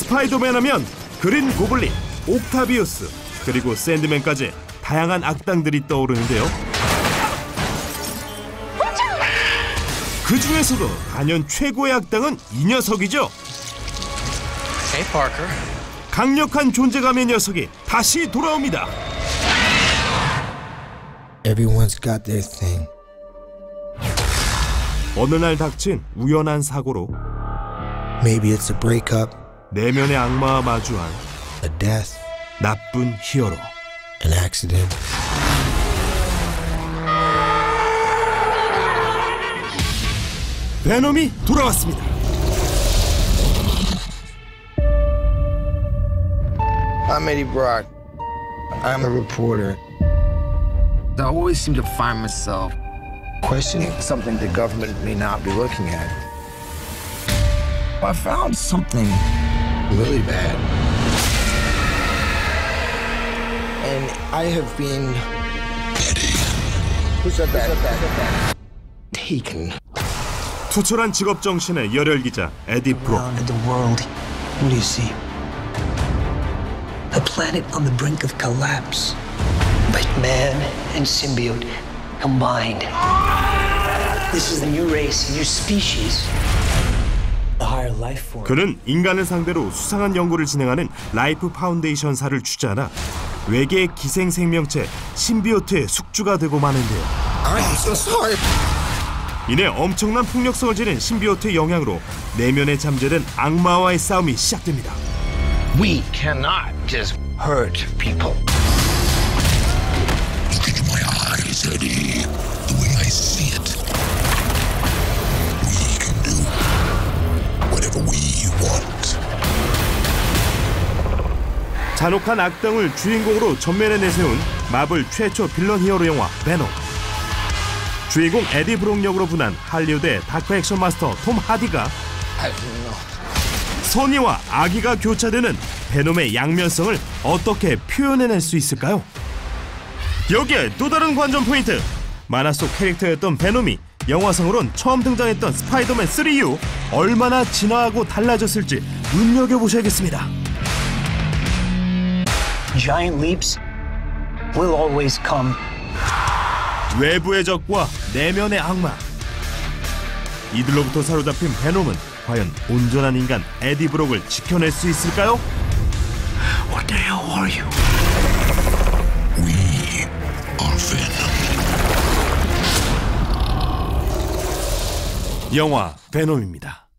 스파이더맨 하면 그린 고블린, 옥타비우스, 그리고 샌드맨까지 다양한 악당들이 떠오르는데요. 그 중에서도 단연 최고의 악당은 이 녀석이죠. Hey, Parker. 강력한 존재감의 녀석이 다시 돌아옵니다. Everyone's got their thing. 어느 날 닥친 우연한 사고로 Maybe it's a breakup, 내면의 악마와 마주한 a death, 나쁜 히어로. an accident. 베놈이 돌아왔습니다. I'm Eddie Brock. I'm a reporter. I always seem to find myself Questioning something the government may not be looking at. I found something. Really bad. And I have been. Who said that? Who said that? Taken. 투철한 직업 정신의 열혈 기자 에디 프로. Around the world, what do you see? A planet on the brink of collapse. But man and symbiote combined. This is a new race, a new species. 그는 인간을 상대로 수상한 연구를 진행하는 라이프 파운데이션사를 주재하나 외계의 기생 생명체 신비오트의 숙주가 되고 마는데요. I'm so sorry. 이내 엄청난 폭력성을 지닌 신비오트의 영향으로 내면에 잠재된 악마와의 싸움이 시작됩니다. We cannot just hurt people. 잔혹한 악당을 주인공으로 전면에 내세운 마블 최초 빌런 히어로 영화 베놈. 주인공 에디 브록 역으로 분한 할리우드의 다크 액션 마스터 톰 하디가 선의와 악의가 교차되는 베놈의 양면성을 어떻게 표현해낼 수 있을까요? 여기에 또 다른 관전 포인트 만화 속 캐릭터였던 베놈이 영화성으론 처음 등장했던 스파이더맨 3 이후 얼마나 진화하고 달라졌을지 눈여겨보셔야겠습니다 Giant leaps will always come. 외부의 적과 내면의 악마 이들로부터 사로잡힌 베놈은 과연 온전한 인간 에디 브록을 지켜낼 수 있을까요? What the hell are you? We are Venom. 영화 베놈입니다